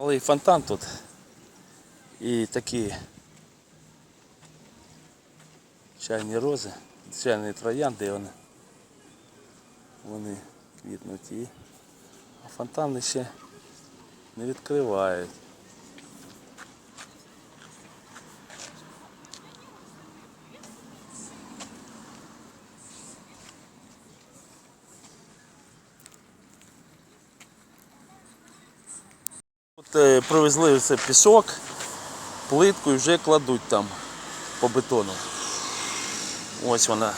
Малий фонтан тут. І такі чайні рози, чайні троянди вони. Вони квітнуть і а фонтани ще не відкривають. Привезли це пісок, плитку і вже кладуть там по бетону. Ось вона.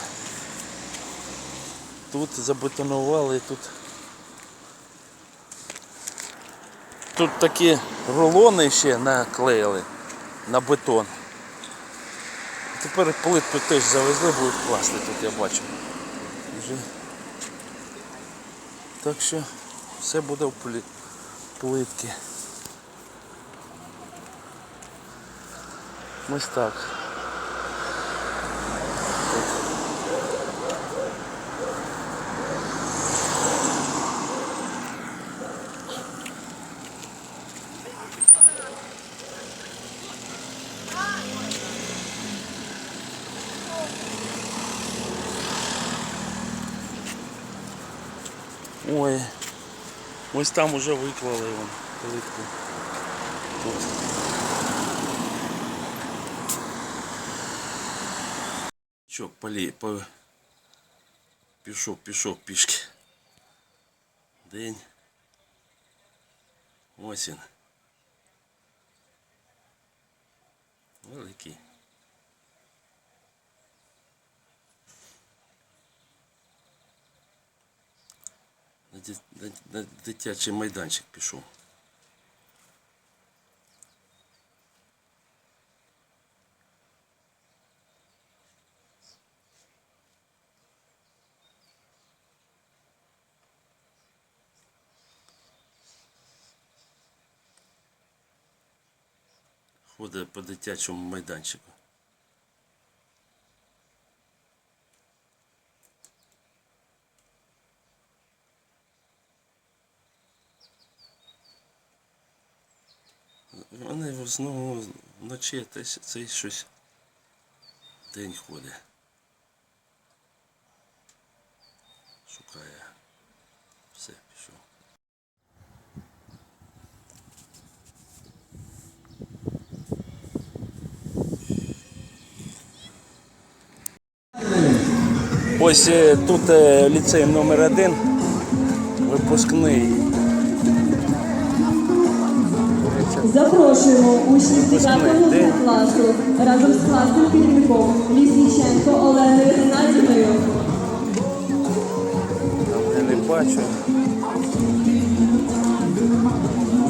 Тут забетонували, тут. Тут такі рулони ще наклеїли на бетон. Тепер плитку теж завезли, будуть класти тут, я бачу. Вже. Так що все буде в плитки. Ось так. Ой, ось там уже виклали вон плитку. Тут. Чок, полі, по... пішов, пішов пішки. День. Осінь. Великий. На, ді- на, на дитячий майданчик пішов. Ходить по дитячому майданчику. Вони в основному вночі це, це щось день ходить. Шукає. Все, пішов. Ось е, тут е, ліцей номер один, випускний. Запрошуємо учнів 9 Випускний класу разом з класним керівником Лісніченко Оленою Геннадівною. Я не бачу.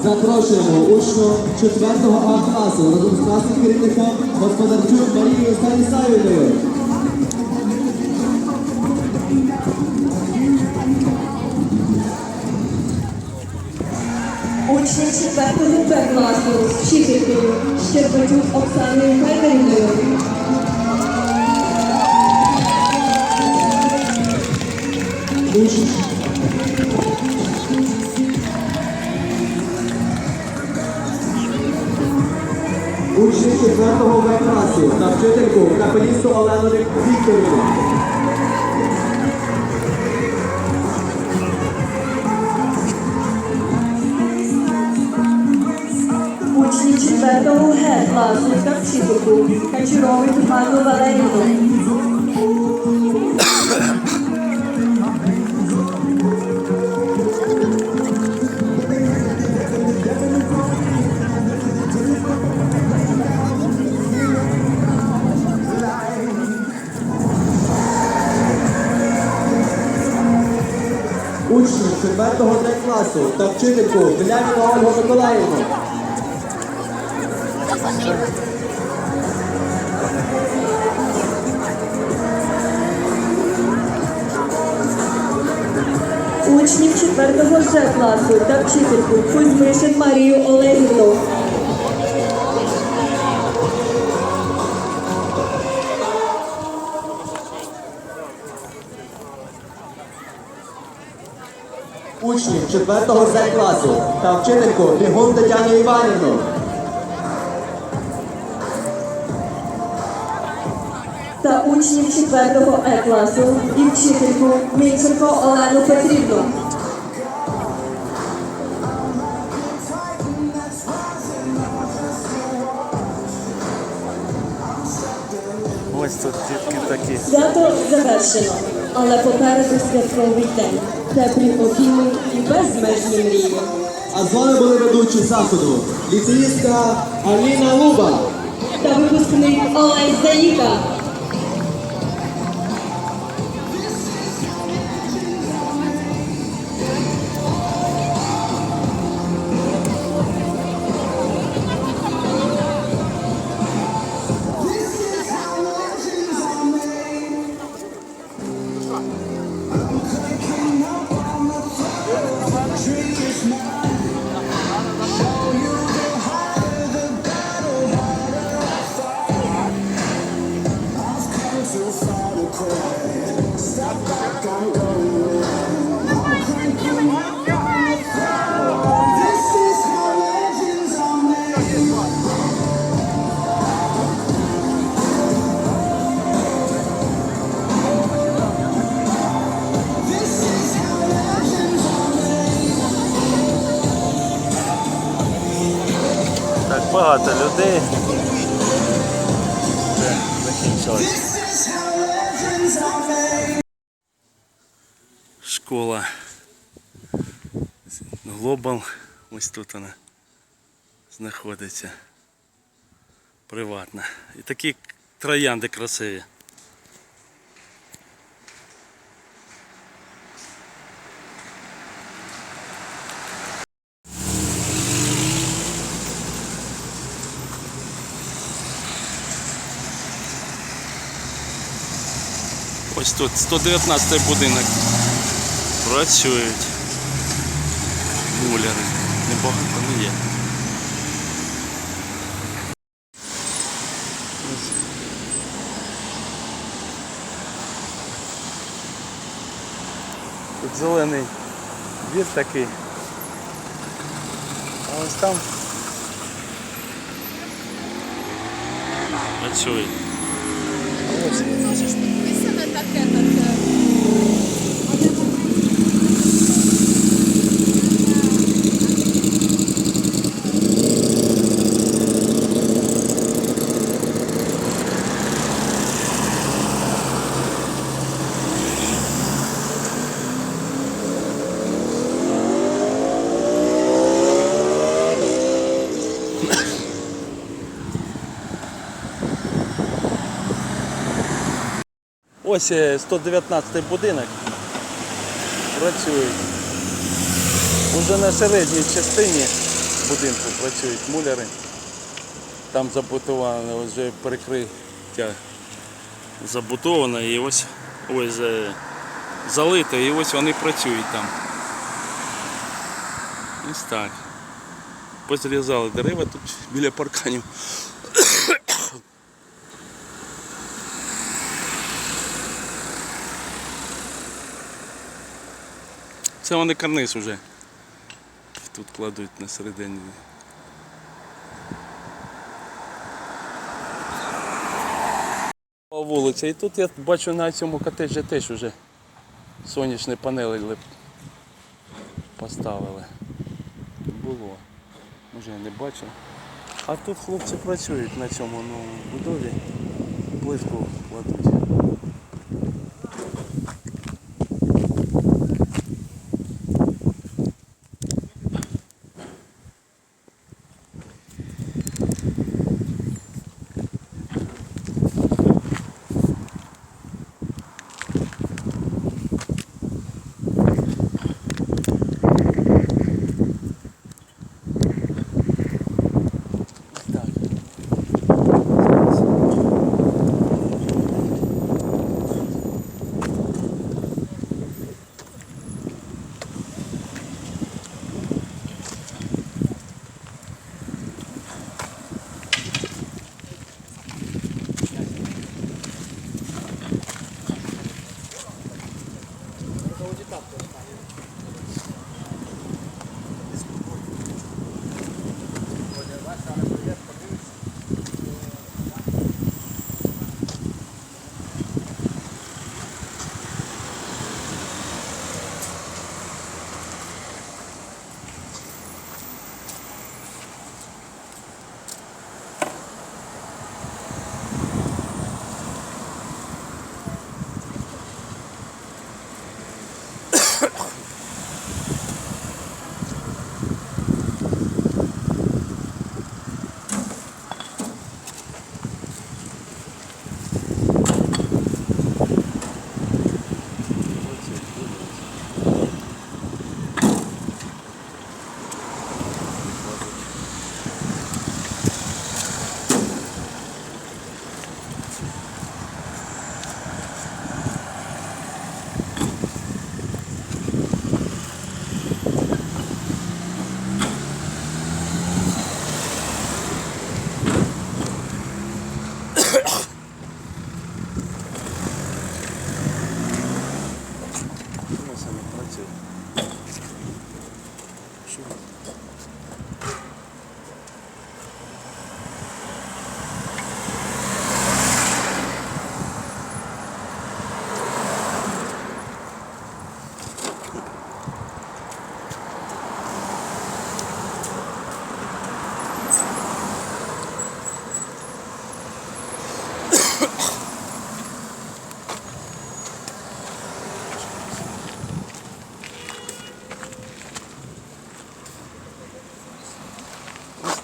Запрошуємо учню 4 А класу разом з класним керівником господарчук Марією Станіславівною. Учні 4 Б класу вчителькою Щербатюк Оксаною. Учні Учні 4 В класу та вчительку капелісту Олену Вікторівну. 4 Г класу та вчительку Качурову Івану Валерівну. Учні 4 Д класу та вчительку Біляніну Ольгу Миколаївну. Учнів 4 Ж класу та вчительку Кузьмишин Марію Олегівну. Учні учнів 4 З класу та вчительку Бігун Тетяну Іванівну. Учнів 4 Е класу і вчительку Мінченко Олену Петрівну. Ось тут дітки такі. Свято завершено, але попереду святковий день. Теплі обійми і безмежні мрії. А з вами були ведучі заходу ліцеїстка Аліна Луба. Та випускник Олесь Заїка. Ось тут вона знаходиться. Приватна. І такі троянди красиві. Ось тут 119 будинок. Працюють. Муляри. Небагато не є. Тут зелений двір такий. А ось там працюють. А ось Ось е, 119 будинок. Працюють. Уже на середній частині будинку працюють муляри. Там забутовано, вже перекриття забутовано і ось ось е, залито, і ось вони працюють там. Ось так. Позрізали дерева тут біля парканів. Це вони карниз уже. Тут кладуть на середині. Вулиця. І тут я бачу на цьому котеджі теж вже сонячні панелі лип- поставили. Було. Може я не бачив. А тут хлопці працюють на цьому ну, будові. Плитку кладуть.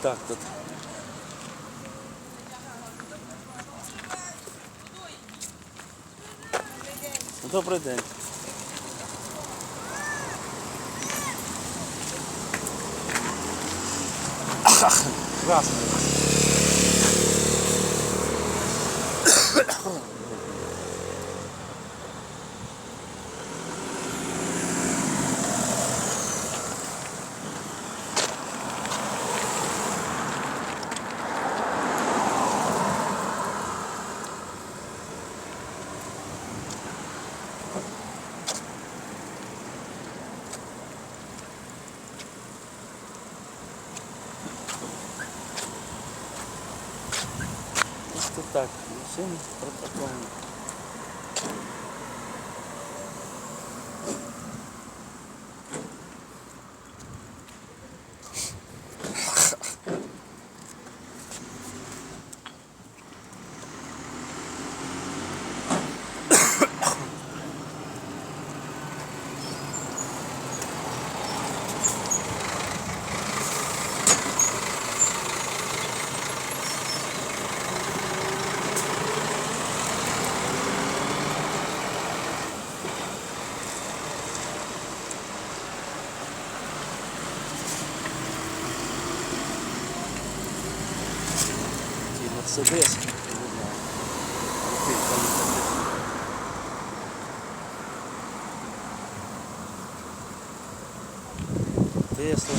Так тут. Добрий день. Красный. Так, всім протокольний. Мерседес. Тесла.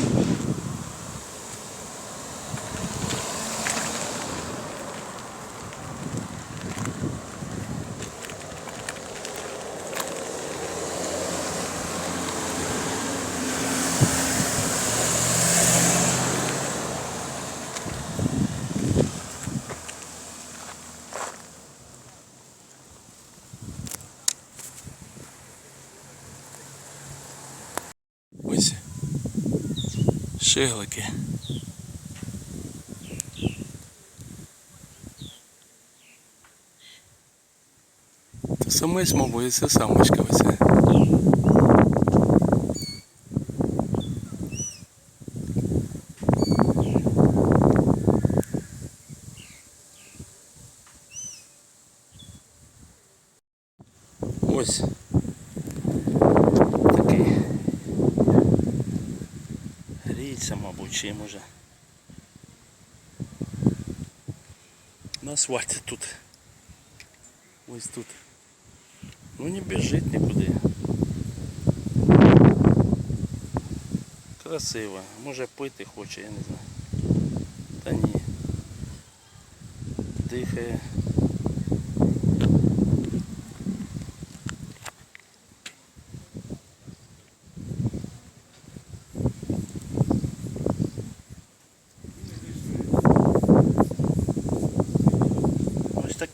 Ось шиглики. Це самець, мабуть, це самочка оце. гріється, мабуть, чим уже. На асфальті тут. Ось тут. Ну не біжить нікуди. Красиво. Може пити хоче, я не знаю. Та ні. Дихає.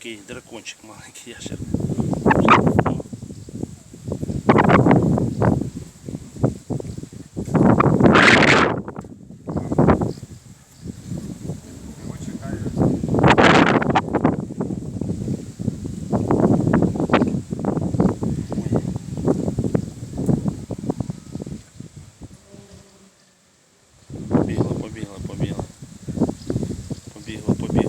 такий дракончик маленький ящер. Побігла, побігла, побігла. Побігла, побігла.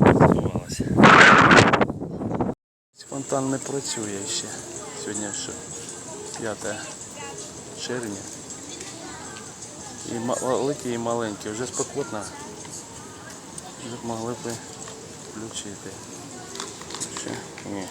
Сховалася. Фонтан не працює ще. Сьогодні ще 5 червня. І великі, і маленькі. Вже спекотно. Вже могли б включити. Ще ні.